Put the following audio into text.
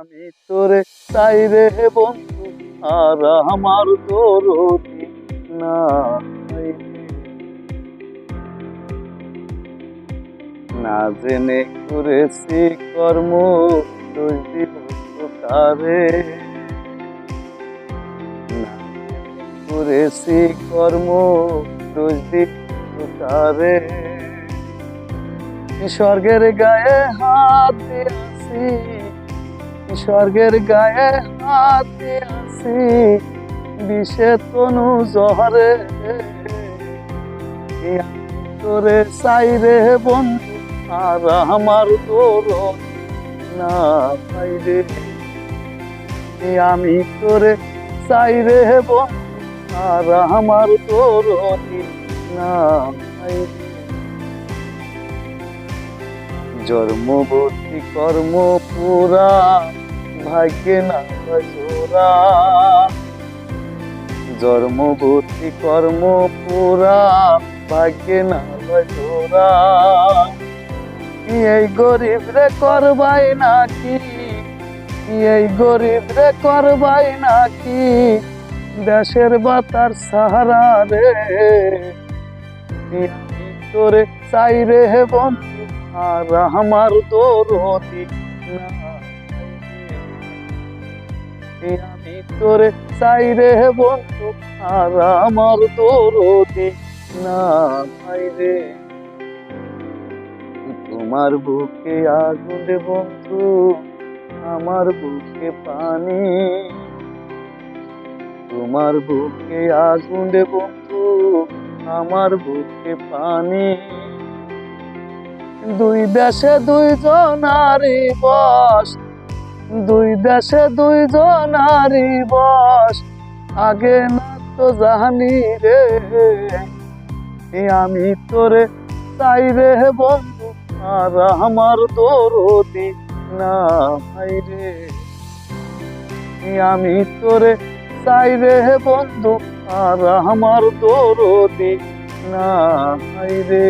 আমি তোরে চাই রে বন্ধু, আর আমার দরদি নাই। না জেনে করেছি কর্ম দোষ তারে না করেছি কর্ম দোষ তারে স্বর্গের গায়ে হাত দিয়াছি স্বর্গের গায়ে হাত দিয়াছি বিষে তনু জহরে। তোরে চাই রে বন্ধু, আর আমার তোর না পাই রে। এই আমি তোরে চাই রে বন্ধু, আর আমার তোর না জন্মবতী কর্ম পুরা, ভাগ্যে না জোরা জন্মবতী কর্ম পুরা, ভাগ্যে না জোরা এই গরিব রে করবাই নাকি? এই গরিব রে করবাই নাকি? দেশের বাতার সাহারা রে। তোরে চাই রে বন্ধু। আর আমার দরদি আমি তোরে চাই রে বন্ধু, আর আমার দরদি না ভাই রে। তোমার বুকে আগুন বন্ধু, আমার বুকে পানি। তোমার বুকে আগুন বন্ধু, আমার বুকে পানি। দুই দেশে দুইজনারি বস। দুই দেশে দুইজনারি বস। আগে না তো জানি রে আমি তোরে চাই রে বন্ধু, আর আমার দরদি না ভাই রে। আমি তোরে চাই রে বন্ধু, আর আমার দরদি না ভাই রে।